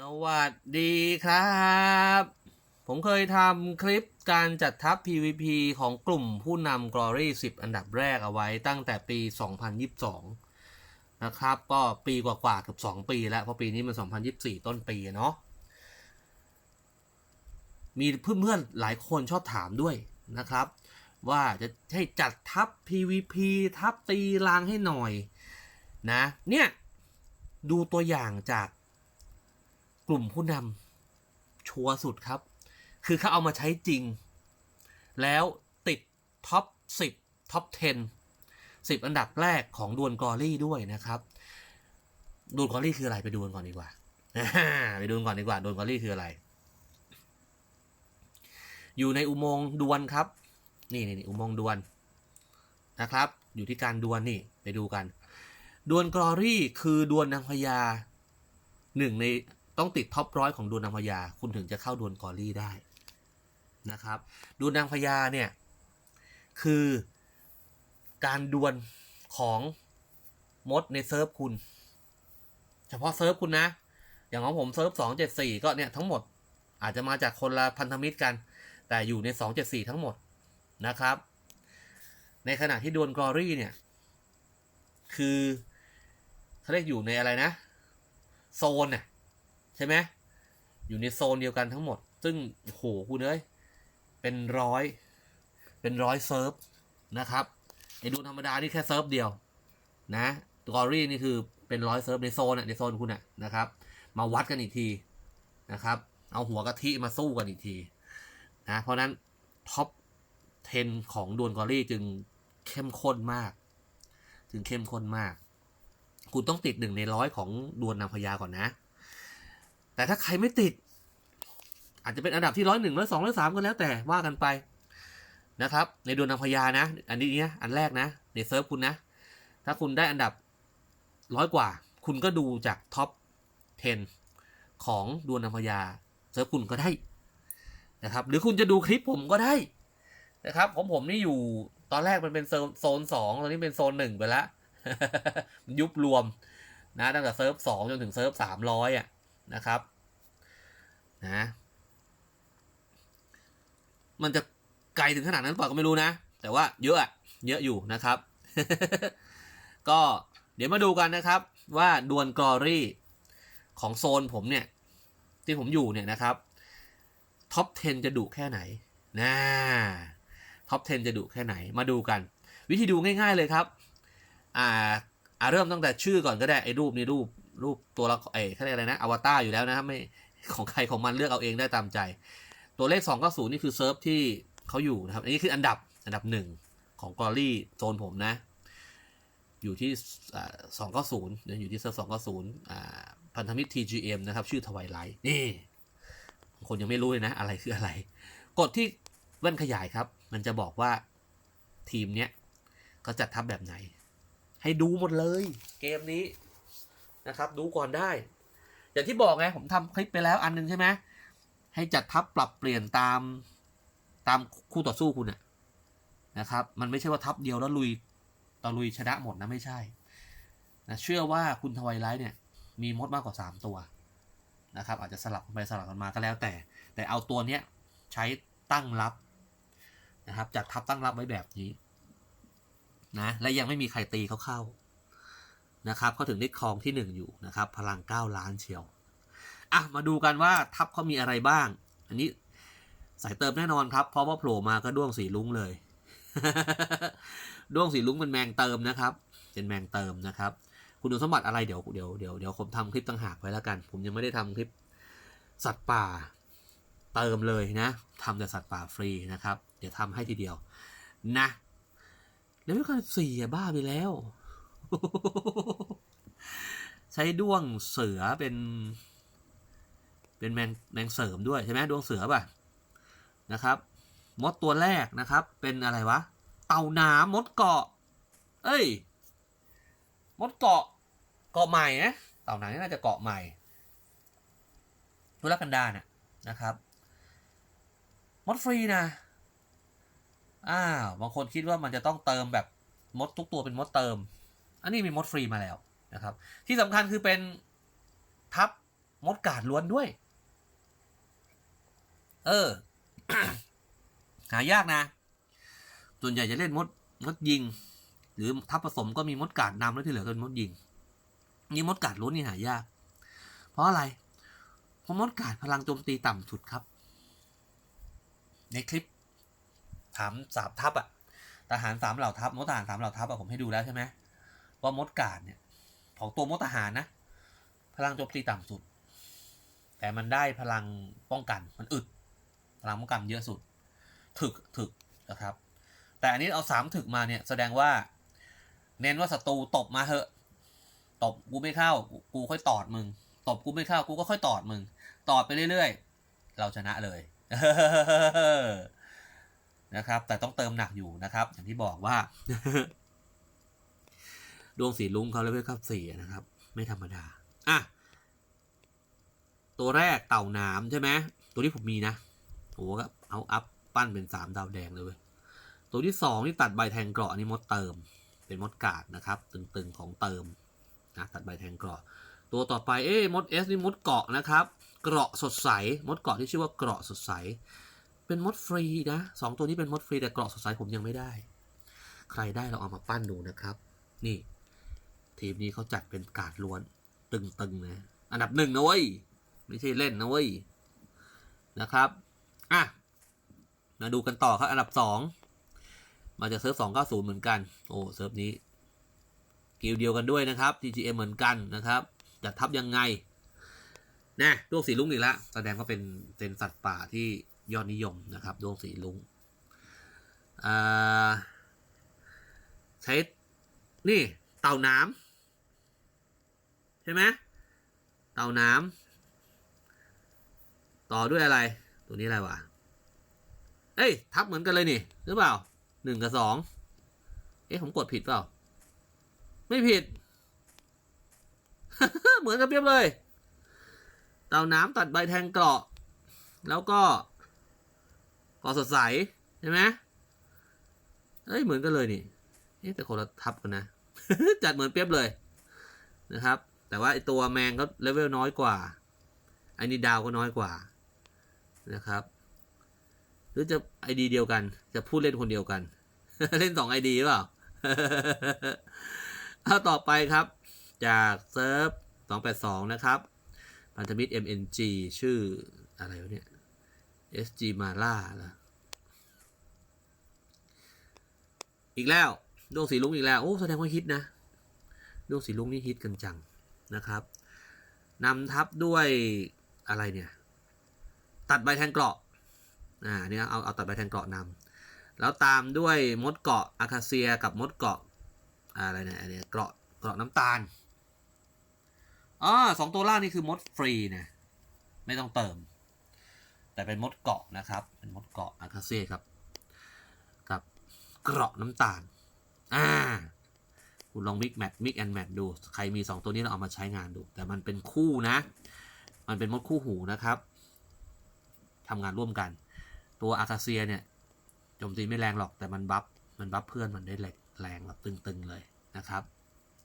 สวัสดีครับ ผมเคยทำคลิปการจัดทัพ PVP ของกลุ่มผู้นำ Glory 10 อันดับแรกเอาไว้ตั้งแต่ปี 2022 นะครับ ก็ปีกว่าๆเกือบ2 ปีแล้ว เพราะปีนี้มัน 2024 ต้นปีเนาะ มีเพื่อนๆ หลายคนชอบถามด้วยนะครับ ว่าจะให้จัดทัพ PVP ทัพตีรางให้หน่อยนะ เนี่ย ดูตัวอย่างจาก กลุ่มผู้นำชัวร์สุดครับ คือเขาเอามาใช้จริง แล้วติดท็อป 10 ท็อป 10 10 อันดับแรกของดวลกอรี่ด้วยนะครับ ดวลกอรี่คืออะไรไปดูกันก่อนดีกว่า ไปดูกันก่อนดีกว่า ดวลกอรี่คืออะไร อยู่ในอุโมงค์ดวลครับ นี่นี่นอุโมงค์ดวลนะครับ อยู่ที่การดวลนี่ไปดูกัน ดวลกอรี่คือดวลนางพญาหนึ่งใน ต้องติดท็อปร้อยของดวลนางพญาคุณถึงจะเข้าดวลกอรี่ได้นะครับดวลนางพญาเนี่ย คือการดวลของมดในเซิร์ฟคุณ เฉพาะเซิร์ฟคุณนะ อย่างของผมเซิร์ฟสองเจ็ดสี่ก็เนี่ยทั้งหมดอาจจะมาจากคนละพันธมิตรกัน แต่อยู่ในสองเจ็ดสี่ทั้งหมดนะครับ ในขณะที่ดวลกอรี่เนี่ย คือเขาเรียกอยู่ในอะไรนะ โซนน่ะ ใช่ไหมอยู่ในโซนเดียวกันทั้งหมด ซึ่งโหคุณเอ้ยเป็นร้อย เป็นร้อยเซิร์ฟนะครับไอ้ดูธรรมดานี่แค่เซิร์ฟเดียว นะกอรี่นี่คือเป็นร้อยเซิร์ฟในโซนน่ะในโซนคุณน่ะนะครับ มาวัดกันอีกทีนะครับ เอาหัวกะทิมาสู้กันอีกทีนะเพราะนั้นท็อป 10 ของดวลกอรี่จึงเข้มข้นมากถึงเข้มข้นมาก คุณต้องติดหนึ่งในร้อยของดวลนางพญาก่อนนะ แต่ถ้าใครไม่ติด อาจจะเป็นอันดับที่ร้อยหนึ่งร้อยสองร้อยสามก็แล้วแต่ว่ากันไปนะครับ ในดวลนางพญานะ อันนี้เนี่ยอันแรกนะในเซิร์ฟคุณนะ ถ้าคุณได้อันดับร้อยกว่า คุณก็ดูจากท็อป 10 ของดวลนางพญาเซิร์ฟคุณก็ได้นะครับหรือคุณจะดูคลิปผมก็ได้นะครับของผมนี่อยู่ตอนแรกมันเป็นโซนสองตอนนี้เป็นโซนหนึ่งไปแล้วมันยุบรวมนะตั้งแต่เซิร์ฟสองจนถึงเซิร์ฟสามร้อยอะ นะครับนะมันจะไกลถึงขนาดนั้นเปล่าก็ไม่รู้นะ แต่ว่าเยอะอะเยอะอยู่นะครับ ก็เดี๋ยวมาดูกันนะครับ ว่าดวลกรอรี่ของโซนผมเนี่ย ที่ผมอยู่เนี่ยนะครับท็อป 10 จะดุแค่ไหนนะท็อป 10 จะดุแค่ไหนมาดูกัน วิธีดูง่าย ๆเลยครับ อ่าอ่าเริ่มตั้งแต่ชื่อก่อนก็ได้ไอ้รูปนี้รูป รูปตัวละไอ้เขาเรียกอะไรนะอวตารอยู่แล้วนะครับไม่ของใครของมันเลือกเอาเองได้ตามใจ ตัวเลข2 9 0นี่คือเซิร์ฟที่เขาอยู่นะครับอันนี้คืออันดับอันดับหนึ่งของกอรี่โซนผมนะ อยู่ที่สองเก้าศูนย์อยู่ที่เซิร์ฟสองเก้าศูนย์พันธมิตร TGM นะครับ ชื่อทวายไลท์นี่คนยังไม่รู้เลยนะ อะไรคืออะไร กดที่แว่นขยายครับ มันจะบอกว่าทีมเนี้ยเขาจัดทัพแบบไหน ให้ดูหมดเลย เกมนี้ นะครับ ดูก่อนได้ อย่างที่บอกไงผมทำคลิปไปแล้วอันนึงใช่ไหมให้จัดทัพปรับเปลี่ยนตามตามคู่ต่อสู้คุณนะครับ มันไม่ใช่ว่าทัพเดียวแล้วลุยตะลุยชนะหมดนะไม่ใช่นะเชื่อว่าคุณทวายไลท์เนี่ย มีมดมากกว่าสามตัวนะครับ อาจจะสลับไปสลับกันมาก็แล้วแต่ แต่เอาตัวเนี้ยใช้ตั้งรับนะครับจัดทัพตั้งรับไว้แบบนี้นะและยังไม่มีใครตีเขาเข้า นะครับเขาถึงได้ครองที่หนึ่งอยู่นะครับพลังเก้าล้านเชียวอะมาดูกันว่าทัพเขามีอะไรบ้าง อันนี้สายเติมแน่นอนครับ เพราะว่าโผล่มาก็ด้วงสีลุ้งเลย ด้วงสีลุ้งเป็นแมงเติมนะครับ เป็นแมงเติมนะครับ คุณสมบัติอะไรเดี๋ยวเดี๋ยวเดี๋ยวเดี๋ยวผมทำคลิปต่างหากไว้แล้วกัน ผมยังไม่ได้ทำคลิปสัตว์ป่าเติมเลยนะทำแต่สัตว์ป่าฟรีนะครับ เดี๋ยวทำให้ทีเดียวนะแล้วไม่เคยสี่บ้าไปแล้ว ใช้ด้วงเสือเป็น เป็นแมงแมงเสริมด้วยใช่ไหมด้วงเสือป่ะนะครับ มดตัวแรกนะครับ เป็นอะไรวะ เต่าน้ำมดเกาะ เอ้ย มดเกาะเกาะใหม่นะเต่าน้ำนี่น่าจะเกาะใหม่ทุรกันดารนะนะครับมดฟรีนะอ้าวบางคนคิดว่ามันจะต้องเติมแบบมดทุกตัวเป็นมดเติม อันนี้มีมดฟรีมาแล้วนะครับ ที่สำคัญคือเป็นทับมดกาดล้วนด้วย เออ หายากนะ ส่วนใหญ่จะเล่นมดมดยิง หรือทับผสมก็มีมดกาดนำแล้วที่เหลือก็เป็นมดยิง นี่มดกาดล้วนนี่หายาก เพราะอะไร เพราะมดกาดพลังโจมตีต่ำสุดครับ ในคลิปถามสามทัพอะทหารสามเหล่าทัพมดทหารสามเหล่าทัพอะผมให้ดูแล้วใช่ไหม ว่ามดกาดเนี่ย ของตัวมดทหารนะ พลังโจมตีต่ำสุด แต่มันได้พลังป้องกันมันอึด พลังป้องกันเยอะสุด ถึกถึกนะครับ แต่อันนี้เอาสามถึกมาเนี่ย แสดงว่า เน้นว่าศัตรูตบมาเถอะ ตบกูไม่เข้า กูค่อยตอดมึง ตบกูไม่เข้า กูก็ค่อยตอดมึง ตอดไปเรื่อยๆ เราชนะเลยนะครับ แต่ต้องเติมหนักอยู่นะครับ อย่างที่บอกว่า ดวงสีลุงเขาเลเวลครับสี่นะครับ ไม่ธรรมดา อะ ตัวแรกเต่าหนามใช่ไหมตัวที่ผมมีนะโอ้ก็เอาอัพปั้นเป็นสามดาวแดงเลยเว้ยตัวที่สองที่ตัดใบแทงเกราะอันนี่มดเติม เป็นมดกาดนะครับ ตึงๆของเติมนะตัดใบแทงเกราะตัวต่อไปเอ้มดเอสนี่มดเกาะนะครับเกราะสดใส มดเกาะที่ชื่อว่าเกราะสดใส เป็นมดฟรีนะสองตัวนี้เป็นมดฟรีแต่เกราะสดใสผมยังไม่ได้ ใครได้เราเอามาปั้นดูนะครับ นี่ ทีมนี้เขาจัดเป็นการดล้วน ตึงๆนะอันดับหนึ่งนะเว้ย ไม่ใช่เล่นนะเว้ย นะครับ อะ มาดูกันต่อครับ อันดับสองมาจากเซิร์ฟสองเก้าศูนย์เหมือนกัน โอ้เซิร์ฟนี้ กิลเดียวกันด้วยนะครับ TGM เหมือนกันนะครับจะทับยังไงนะดวงสีลุงอีกแล้วแสดงว่าเป็นเป็นสัตว์ป่าที่ยอดนิยมนะครับดวงสีลุงอ่าใช้นี่เต่าน้ำ ใช่ไหมเต่าน้ำต่อด้วยอะไร ตัวนี้อะไรวะเอ้ย ทับเหมือนกันเลยนี่หรือเปล่าหนึ่งกับสองเอ๊ะผมกดผิดเปล่า ไม่ผิด เหมือนกันเปียบเลย เต่าน้ำตัดใบแทงเกราะ แล้วก็เกราะสดใสใช่ไหมเอ้ยเหมือนกันเลยนี่เอ๊ะแต่คนละทับกันนะ จัดเหมือนเปียบเลยนะครับ แต่ว่าไอตัวแมงเขาเลเวลน้อยกว่าไอนี่ดาวก็น้อยกว่านะครับ หรือจะไอดีเดียวกัน จะพูดเล่นคนเดียวกัน เล่นสองไอดีเปล่าเอาต่อไปครับ จากเซิร์ฟ282 นะครับพันธมิตร MNG ชื่ออะไรวะเนี่ย SG Mala นะอีกแล้วดวงสีลุงอีกแล้ว โอ้ แสดงว่าฮิตนะดวงสีลุงนี่ฮิตกันจัง นะครับนำทับด้วยอะไรเนี่ย ตัดใบแทงเกราะอ่าเนี่ยเอาเอาตัดใบแทงเกราะนำแล้วตามด้วยมดเกาะอาคาเซียกับมดเกาะอะไรเนี่ยอันเนี้ยเกราะเกราะน้ำตาลอ๋อสองตัวล่างนี่คือมดฟรีนะไม่ต้องเติม แต่เป็นมดเกาะนะครับ เป็นมดเกาะอาคาเซียครับ กับเกราะน้ำตาลอ่า คุณลองมิกแมทมิกแอนแมทดู ใครมีสองตัวนี้เราเอามาใช้งานดู แต่มันเป็นคู่นะ มันเป็นมดคู่หูนะครับทำงานร่วมกัน ตัวอาคาเซียเนี่ยโจมตีไม่แรงหรอกแต่มันบัฟมันบัฟเพื่อนมันได้แรงแรงแบบตึงๆเลยนะครับ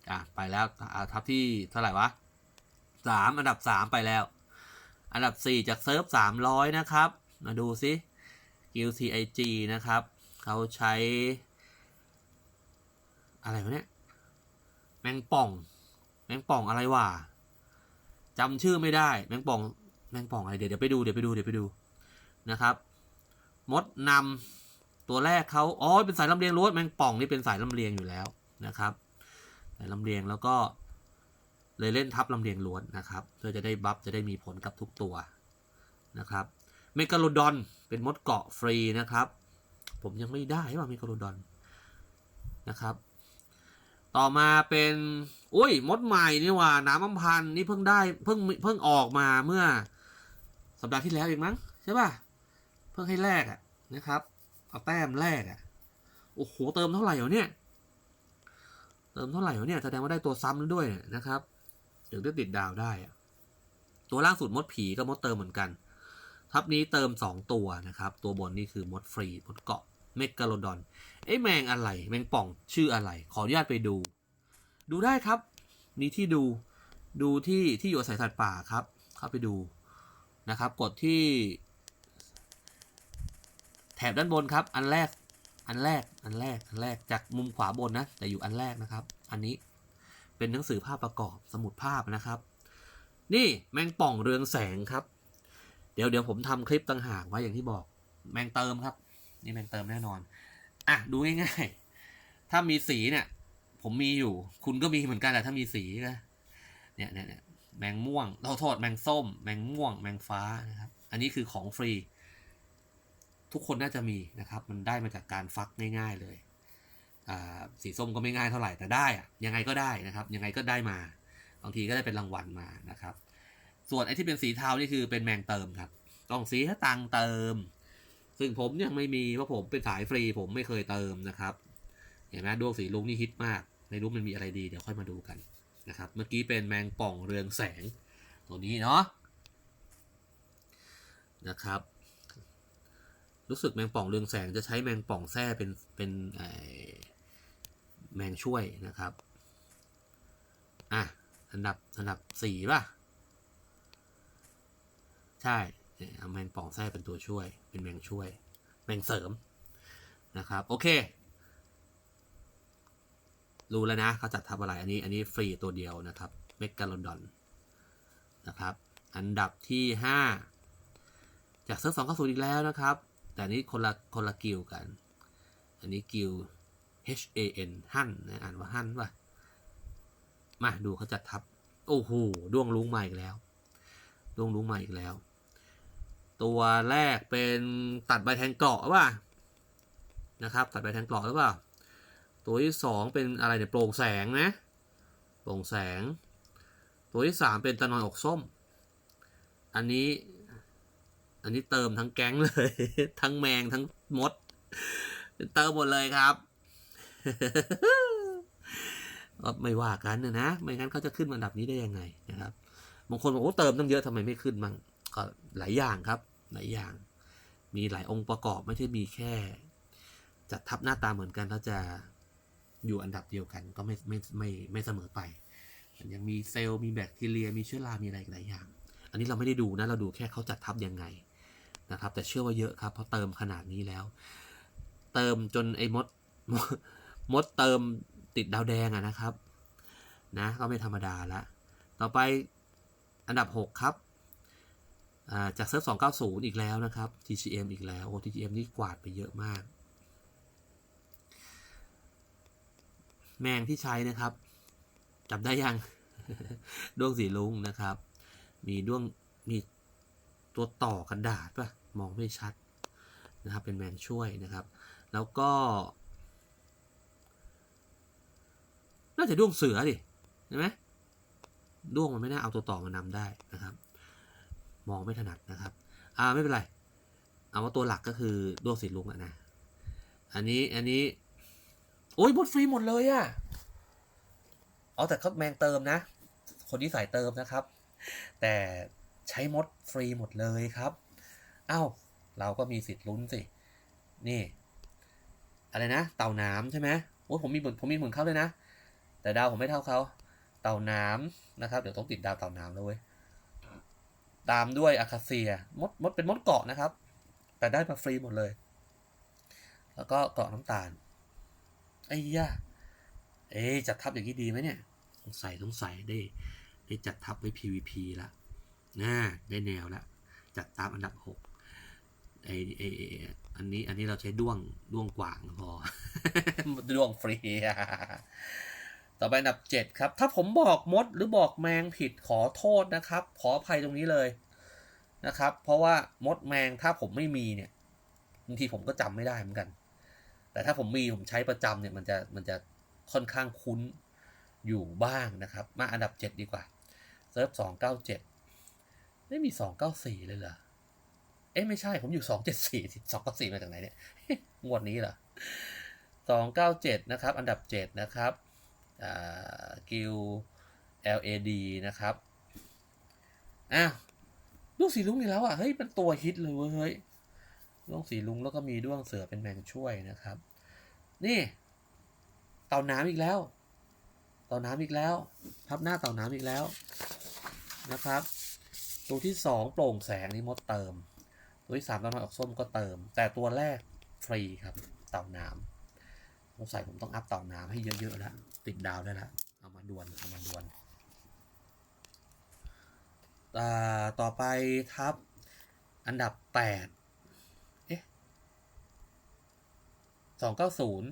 อะไปแล้วอะทับที่เท่าไหร่วะสามอันดับสามไปแล้ว อันดับสี่จากเซิร์ฟสามร้อยนะครับ มาดูซิกิล TIG นะครับ เขาใช้ อะไรวะเนี่ย แมงป่อง แมงป่องอะไรวะจำชื่อไม่ได้ แมงป่อง แมงป่องอะไรเดี๋ยวเดี๋ยวไปดูเดี๋ยวไปดูเดี๋ยวไปดูนะครับ มดนำตัวแรกเขาอ๋อเป็นสายลำเลียงล้วนแมงป่องนี่เป็นสายลำเลียงอยู่แล้วนะครับสายลำเลียงแล้วก็เลยเล่นทับลำเลียงล้วนนะครับ เพื่อจะได้บัฟจะได้มีผลกับทุกตัวนะครับ เมกาโลดอนเป็นมดเกาะฟรีนะครับ ผมยังไม่ได้ว่าเมกาโลดอนนะครับ ต่อมาเป็นอุ้ยมดใหม่นี่ว่า น้ำอัมพันนี่เพิ่งได้เพิ่งเพิ่งออกมาเมื่อ สัปดาห์ที่แล้วเองมั้งใช่ป่ะ เพิ่งให้แลกอะนะครับ เอาแต้มแรกอะโอ้โหเติมเท่าไหร่เหรอเนี่ย เติมเท่าไหร่เหรอเนี่ยแสดงว่าได้ตัวซ้ำด้วยนะครับถึงได้ติดดาวได้ตัวล่างสุดมดผีก็มดเติมเหมือนกัน ทับนี้เติมสองตัวนะครับ ตัวบนนี่คือมดฟรีมดเกาะ เมกาโลดอนเอ้แมงอะไรแมงป่องชื่ออะไร ขออนุญาตไปดู ดูได้ครับ มีที่ดูดูที่ที่อยู่อาศัยสัตว์ป่าครับ เข้าไปดูนะครับ กดที่ แถบด้านบนครับ อันแรก อันแรก อันแรก อันแรก จากมุมขวาบนนะ แต่อยู่อันแรกนะครับ อันนี้เป็นหนังสือภาพประกอบสมุดภาพนะครับ นี่แมงป่องเรืองแสงครับ เดี๋ยวเดี๋ยวผมทำคลิปต่างหากไว้อย่างที่บอก แมงเติมครับ นี่แมงเติมแน่นอน อะ ดูง่ายๆ ถ้ามีสีเนี่ย ผมมีอยู่ คุณก็มีเหมือนกันแหละถ้ามีสีนะเนี่ยเนี่ยเนี่ยแมงม่วงเราโทษแมงส้ม แมงม่วง แมงฟ้านะครับ อันนี้คือของฟรี ทุกคนน่าจะมีนะครับ มันได้มาจากการฟักง่าย ๆเลยสีส้มก็ไม่ง่ายเท่าไหร่แต่ได้อะยังไงก็ได้นะครับ ยังไงก็ได้มาบางทีก็ได้เป็นรางวัลมานะครับ ส่วนไอ้ที่เป็นสีเทานี่คือเป็นแมงเติมครับ ต้องสีตังเติม ซึ่งผมยังไม่มีเพราะผมเป็นสายฟรีผมไม่เคยเติมนะครับ เห็นไหมดวงสีลุงนี่ฮิตมากในรูปมันมีอะไรดีเดี๋ยวค่อยมาดูกันนะครับ เมื่อกี้เป็นแมงป่องเรืองแสง ตัวนี้เนาะนะครับ รู้สึกแมงป่องเรืองแสงจะใช้แมงป่องแท้เป็นเป็นแมงช่วยนะครับอะอันดับอันดับสี่ป่ะ ใช่ เอาแมงป่องแท้เป็นตัวช่วย เป็นแมงช่วย แมงเสริมนะครับ โอเค รู้แล้วนะเขาจัดทับอะไร อันนี้ อันนี้ฟรีตัวเดียวนะครับ เมกกาโลดอนนะครับ อันดับที่ห้าจากเซิร์ฟสองเข้าสู่อีกแล้วนะครับ แต่อันนี้คนละคนละกิลกัน อันนี้กิล H A N ฮั่นนะ อ่านว่าฮั่นป่ะ มาดูเขาจัดทับ โอ้โห ดวงลุงมาอีกแล้ว ดวงลุงใหมาอีกแล้ว ตัวแรกเป็นตัดใบแทงเกราะป่ะนะครับ ตัดใบแทงเกราะหรือเปล่า ตัวที่สองเป็นอะไรเนี่ยโปร่งแสงนะ โปร่งแสง ตัวที่สามเป็นตะนอยอกส้ม อันนี้ อันนี้เติมทั้งแก๊งเลย ทั้งแมงทั้งมด เติมหมดเลยครับก็ไม่ว่ากันนะนะ ไม่งั้นเขาจะขึ้นอันดับนี้ได้ยังไงนะครับ บางคนบอกว่าเติมตั้งเยอะทำไมไม่ขึ้นมั่งก็หลายอย่างครับ หลายอย่าง มีหลายองค์ประกอบไม่ใช่มีแค่ จัดทับหน้าตาเหมือนกันแล้วจะอยู่อันดับเดียวกันก็ไม่ไม่ไม่ไม่เสมอไป ยังมีเซลล์มีแบคทีเรีย มีเชื้อรา มีอะไรหลายอย่าง อันนี้เราไม่ได้ดูนะ เราดูแค่เขาจัดทับยังไงนะครับ แต่เชื่อว่าเยอะครับเพราะเติมขนาดนี้แล้ว เติมจนไอ้มดมดเติมติดดาวแดงอะนะครับ นะ ก็ไม่ธรรมดาละ ต่อไปอันดับ 6 ครับ จากเซิร์ฟ290 อีกแล้วนะครับ TGM อีกแล้ว โอ้ TGM นี่กวาดไปเยอะมาก แมงที่ใช้นะครับจำได้ยัง ด้วงสีลุงนะครับ มีด้วง มีตัวต่อกระดาษปะมองไม่ชัดนะครับ เป็นแมงช่วยนะครับ แล้วก็ น่าจะด้วงเสือดิใช่ไหมด้วงมันไม่น่าเอาตัวต่อมานำได้นะครับ มองไม่ถนัดนะครับ อ่าไม่เป็นไร เอาว่าตัวหลักก็คือด้วงสีลุงอะนะ อันนี้อันนี้ โอ้ยบดฟรีหมดเลยอะเอาแต่เขาแมงเติมนะ คนที่ใส่เติมนะครับ แต่ใช้มดฟรีหมดเลยครับเอ้าเราก็มีสิทธิ์ลุ้นสิ นี่ อะไรนะ เต่าน้ำใช่ไหมโอ้ยผมมีเหมือนผมมีเหมือนเขาเลยนะ แต่ดาวผมไม่เท่าเขา เต่าน้ำนะครับ เดี๋ยวต้องติดดาวเต่าน้ำแล้วเว้ย ตามด้วยอาคาเซียมดมดเป็นมดเกาะนะครับ แต่ได้มาฟรีหมดเลย แล้วก็เกาะน้ำตาลไอ้ย่าเอ๊จัดทับอย่างนี้ดีไหมเนี่ย สงสัยสงสัยได้ ได้จัดทับไว้ PVP ละน่าได้แนวละจัดตามอันดับหกไอไอไอ้อันนี้อันนี้เราใช้ด้วงด้วงกว่างพอ ด้วงฟรี ต่อไปอันดับเจ็ดครับ ถ้าผมบอกมดหรือบอกแมงผิดขอโทษนะครับ ขออภัยตรงนี้เลยนะครับ เพราะว่ามดแมงถ้าผมไม่มีเนี่ยบางทีผมก็จำไม่ได้เหมือนกัน แต่ถ้าผมมีผมใช้ประจำเนี่ยมันจะมันจะค่อนข้างคุ้นอยู่บ้างนะครับ มาอันดับเจ็ดดีกว่าเซิร์ฟสองเก้าเจ็ดไม่มีสองเก้าสี่เลยเหรอเอ๊ะไม่ใช่ผมอยู่สองเจ็ดสี่สองเก้าสี่มาจากไหนเนี่ยงวดนี้เหรอสองเก้าเจ็ดนะครับ อันดับเจ็ดนะครับ กิล LAD นะครับอ้าวลูกสีลุงอีกแล้วอะ เฮ้ยเป็นตัวฮิตเลยเว้ยเฮ้ยด้วงสีลุงแล้วก็มีด้วงเสือเป็นแมงช่วยนะครับ นี่ เต่าน้ำอีกแล้ว เต่าน้ำอีกแล้วพับหน้าเต่าน้ำอีกแล้วนะครับ ตัวที่สองโปร่งแสงนี่มดเติม ตัวที่สามตะนอยออกส้มก็เติม แต่ตัวแรกฟรีครับ เต่าน้ำสงสัยผมต้องอัพเต่าน้ำให้เยอะๆแล้ว ติดดาวได้ล้วเอามาดวนเอามาดวนอ่ต่อไปทับ อันดับแปดเอ๊ะสองเก้าศูนย์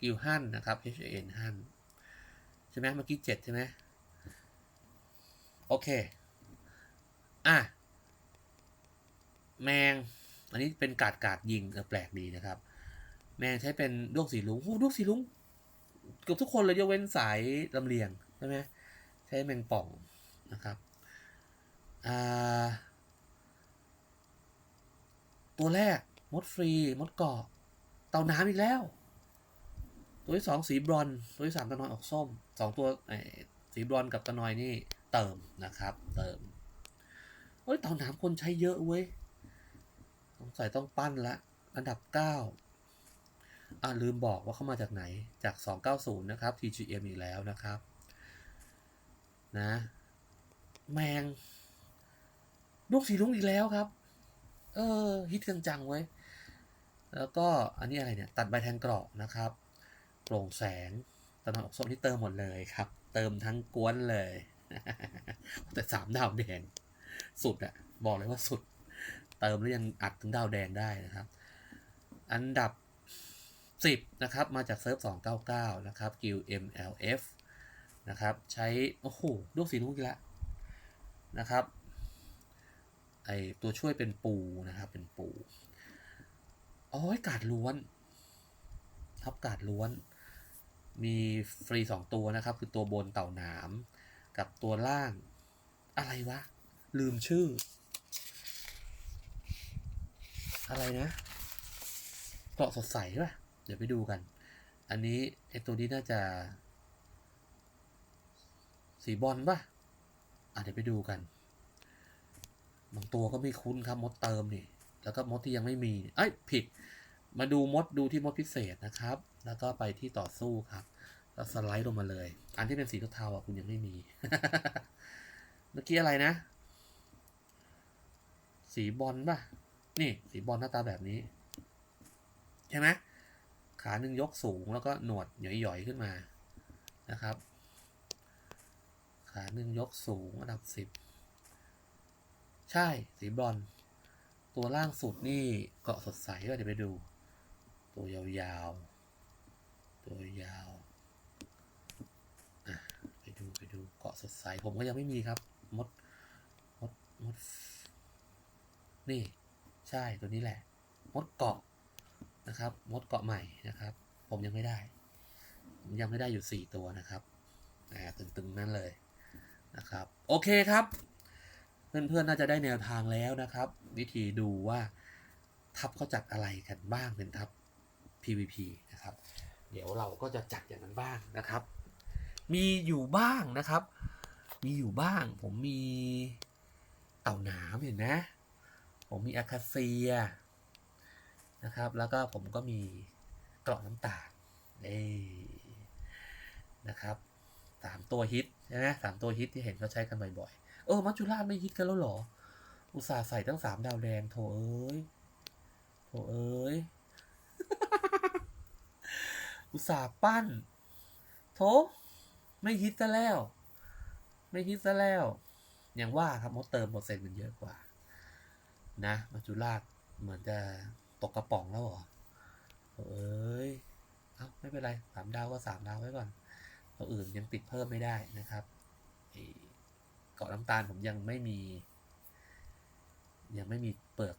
กิลฮันนะครับ H A N ฮันใช่ไหมเมื่อกี้เจ็ดใช่ไหมโอเค อะ แมง อันนี้เป็นกาดกาดยิงแปลกดีนะครับ แมงใช้เป็นด้วงสีลุงโอ้ด้วงสีลุง เกือบทุกคนเลยยกเว้นสายลำเลียงใช่ไหมใช้แมงป่องนะครับตัวแรกมดฟรีมดเกาะเต่าน้ำอีกแล้ว ตัวที่สองสีบรอนตัวที่สามตะนอยออกส้มสองตัวไอสีบรอนกับตะนอยนี่เติมนะครับ เติมเฮ้ยเต่าน้ำคนใช้เยอะเว้ยสงสัยต้องปั้นละอันดับเก้า อ่าลืมบอกว่าเข้ามาจากไหนจาก 290 นะครับ TGM อีกแล้วนะครับ นะ แมง ลูกสีลุงอีกแล้วครับ เออ ฮิตกันจังไว้ยแล้วก็อันนี้อะไรเนี่ย ตัดใบแทงกรอบนะครับ โปร่งแสงตะนอยออกส้มที่เติมหมดเลยครับ เติมทั้งกวนเลย แต่สามดาวแดง สุดอะบอกเลยว่าสุด เติมแล้วยังอัดถึงดาวแดงได้นะครับ อันดับ 10 นะครับ มาจากเซิร์ฟ 299 นะครับกิล MLF นะครับ ใช้ โอ้โหลูกสีลูกอีกแล้วนะครับไอตัวช่วยเป็นปูนะครับ เป็นปูอ๋อกาดล้วนทับกาดล้วน มีฟรี 2 ตัวนะครับ คือตัวบนเต่าหนาม กับตัวล่าง อะไรวะ ลืมชื่อ อะไรนะเกาะสดใสป่ะ เดี๋ยวไปดูกัน อันนี้ไอตัวนี้น่าจะ สีบอลป่ะอะเดี๋ยวไปดูกัน บางตัวก็ไม่คุ้นครับมดเติมนี่แล้วก็มดที่ยังไม่มีเอ้ยผิด มาดูมดดูที่มดพิเศษนะครับ แล้วก็ไปที่ต่อสู้ครับแล้วสไลด์ลงมาเลย อันที่เป็นสีเทาๆอะคุณยังไม่มี เมื่อกี้อะไรนะ สีบอลป่ะ นี่สีบอลหน้าตาแบบนี้ ใช่ไหม ขาหนึ่งยกสูงแล้วก็หนวดหย่อยๆขึ้นมานะครับ ขาหนึ่งยกสูงอันดับสิบใช่สีบอลตัวล่างสุดนี่เกาะสดใสก็เดี๋ยวไปดู ตัวยาวๆ ตัวยาวไปดูไปดูเกาะสดใสผมก็ยังไม่มีครับ มดมดมด นี่ ใช่ตัวนี้แหละ มดเกาะ นะครับ มดเกาะใหม่นะครับ ผมยังไม่ได้ ผมยังไม่ได้อยู่สี่ตัวนะครับตึงๆนั่นเลยนะครับ โอเคครับ เพื่อนๆน่าจะได้แนวทางแล้วนะครับ วิธีดูว่าทับเขาจัดอะไรกันบ้างเป็นทับ PVP นะครับ เดี๋ยวเราก็จะจัดอย่างนั้นบ้างนะครับ มีอยู่บ้างนะครับ มีอยู่บ้าง ผมมีเต่าหนามเห็นไหมผมมีอาคาเซีย นะครับ แล้วก็ผมก็มีเกราะน้ำตาลเอ้นะครับสามตัวฮิตใช่ไหมสามตัวฮิตที่เห็นเขาใช้กันบ่อยๆ เออมัจจุราชไม่ฮิตกันแล้วหรอ อุตส่าห์ใส่ตั้งสามดาวแดงโถเอ้ยโถเอ้ย อุตส่าห์ปั้น โถ ไม่ฮิตซะแล้ว ไม่ฮิตซะแล้ว อย่างว่าครับมดเติมเปอร์เซ็นต์มันเยอะกว่า นะมัจจุราชเหมือนจะ ตกกระป๋องแล้วเหรอเอ้ยเอ้าไม่เป็นไรสามดาวก็สามดาวไว้ก่อนตัวอื่นยังติดเพิ่มไม่ได้นะครับเกาะน้ำตาลผมยังไม่มี ยังไม่มีเปลือก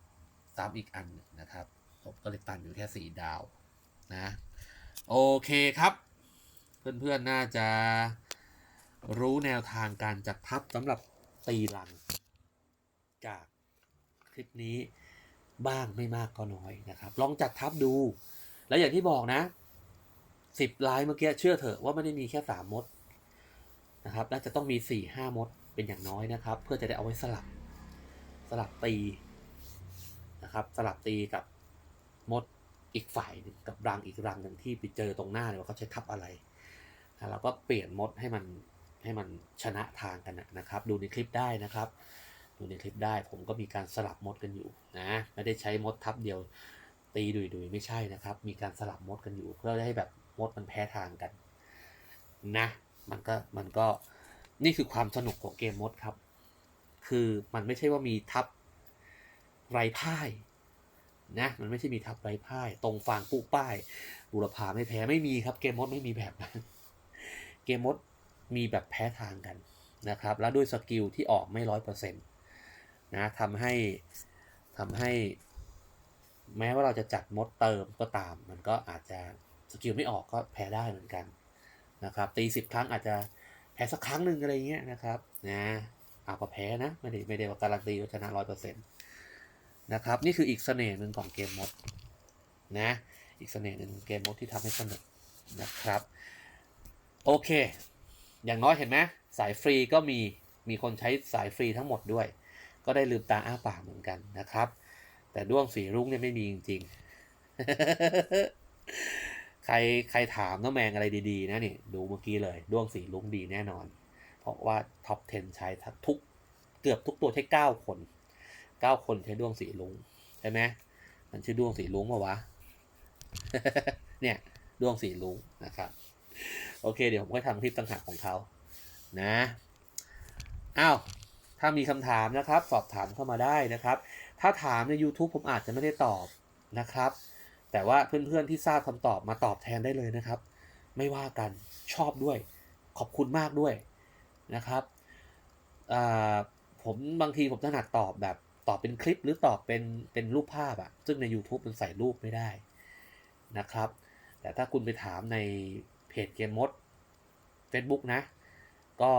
ซ้ำอีกอันหนึ่งนะครับผมก็เลยตันอยู่แค่สี่ดาวนะโอเคครับ เพื่อนๆน่าจะรู้แนวทางการจัดทัพสำหรับตีลัง จากคลิปนี้ บ้างไม่มากก็น้อยนะครับ ลองจัดทัพดู แล้วอย่างที่บอกนะสิบลายเมื่อกี้เชื่อเถอะว่าไม่ได้มีแค่สามมดนะครับน่าจะต้องมีสี่ห้ามดเป็นอย่างน้อยนะครับ เพื่อจะได้เอาไว้สลับสลับตีนะครับสลับตีกับมดอีกฝ่ายนึงกับรังอีกรังหนึ่งที่ไปเจอตรงหน้าเลยว่าเขาใช้ทับอะไรนะเราก็เปลี่ยนมดให้มันให้มันชนะทางกันนะครับ ดูในคลิปได้นะครับ ดูในคลิปได้ ผมก็มีการสลับมดกันอยู่นะไม่ได้ใช้มดทับเดียว ตีดุยดุยไม่ใช่นะครับ มีการสลับมดกันอยู่ เพื่อให้แบบมดมันแพ้ทางกันนะมันก็มันก็นี่คือความสนุกของเกมมดครับ คือมันไม่ใช่ว่ามีทับไร้พ่ายนะมันไม่ใช่มีทับไร้พ่าย ตรงฟางปุ๊ป้ายบุรพาไม่แพ้ไม่มีครับเกมมดไม่มีแบบนั้นเกมมดมีแบบแพ้ทางกันนะครับ แล้วด้วยสกิลที่ออกไม่ร้อยเปอร์เซ็นต์ นะทำให้ทำให้ แม้ว่าเราจะจัดมดเติมก็ตาม มันก็อาจจะสกิลไม่ออกก็แพ้ได้เหมือนกันนะครับตีสิบครั้งอาจจะแพ้สักครั้งหนึ่งอะไรเงี้ยนะครับนะเอาก็แพ้นะไม่ได้ไม่ได้ว่าการันตีว่าชนะร้อยเปอร์เซ็นต์นะครับนี่คืออีกเสน่ห์หนึ่งของเกมมดนะอีกเสน่ห์หนึ่งของเกมมดที่ทำให้สนุกนะครับ โอเค อย่างน้อยเห็นไหมสายฟรีก็มีมีคนใช้สายฟรีทั้งหมดด้วย ก็ได้ลืมตาอ้าปากเหมือนกันนะครับ แต่ด้วงสีรุ้งเนี่ยไม่มีจริงๆ ใครใครถามน้องแมงอะไรดีๆ นะนี่ดูเมื่อกี้เลยด้วงสีรุ้งดีแน่นอน เพราะว่าท็อป 10 ใช้ทุกเกือบทุกตัวใช้ 9 คน 9 คนใช้ด้วงสีรุ้งใช่ไหมมันชื่อด้วงสีรุ้งปะวะ เนี่ยด้วงสีรุ้งนะครับ โอเค เดี๋ยวผมค่อยทำคลิปต่างหากของเขานะ อ้าว ถ้ามีคำถามนะครับ สอบถามเข้ามาได้นะครับ ถ้าถามใน YouTube ผมอาจจะไม่ได้ตอบนะครับ แต่ว่าเพื่อนๆที่ทราบคำตอบมาตอบแทนได้เลยนะครับ ไม่ว่ากันชอบด้วย ขอบคุณมากด้วยนะครับผมบางทีผมถนัดตอบแบบตอบเป็นคลิปหรือตอบเป็นเป็นรูปภาพอะซึ่งใน YouTube มันใส่รูปไม่ได้นะครับ แต่ถ้าคุณไปถามในเพจเกมมด Facebook นะ ก็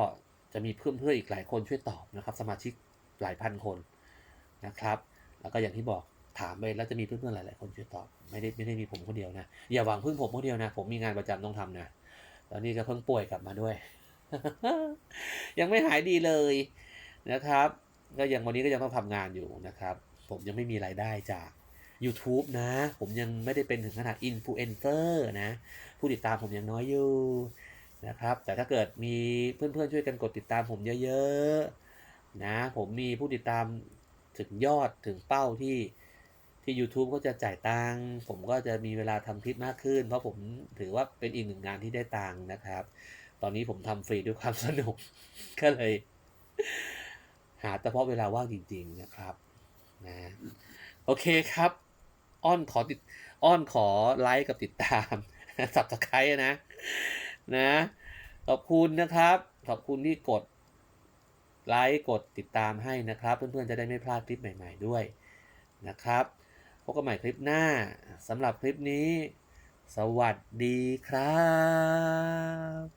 จะมีเพื่อนเพื่ออีกหลายคนช่วยตอบนะครับ สมาชิกหลายพันคนนะครับ แล้วก็อย่างที่บอกถามไปแล้วจะมีเพื่อนๆหลายๆคนช่วยตอบ ไม่ได้ไม่ได้มีผมคนเดียวนะอย่าหวังพึ่งผมคนเดียวนะ ผมมีงานประจำต้องทำนะแล้วนี่ก็เพิ่งป่วยกลับมาด้วย ยังไม่หายดีเลยนะครับ ก็ยังวันนี้ก็ยังต้องทำงานอยู่นะครับ ผมยังไม่มีรายได้จาก YouTube นะ ผมยังไม่ได้เป็นถึงขนาดอินฟลูเอนเซอร์นะ ผู้ติดตามผมยังน้อยอยู่ นะครับ แต่ถ้าเกิดมีเพื่อนๆช่วยกันกดติดตามผมเยอะๆนะ ผมมีผู้ติดตามถึงยอดถึงเป้าที่ที่ YouTube ก็จะจ่ายตังค์ผมก็จะมีเวลาทำคลิปมากขึ้น เพราะผมถือว่าเป็นอีกหนึ่งงานที่ได้ตังค์นะครับ ตอนนี้ผมทำฟรีด้วยความสนุก ก็เลย หาเฉพาะเวลาว่างจริง ๆนะครับนะโอเคครับ อ้อนขอติด อ้อนขอไลค์กับติดตามสับสไครต์นะ นะ ขอบคุณนะครับ ขอบคุณที่กดไลค์กดติดตามให้นะครับ เพื่อนๆจะได้ไม่พลาดคลิปใหม่ ๆด้วยนะครับพบกันใหม่คลิปหน้าสำหรับคลิปนี้ สวัสดีครับ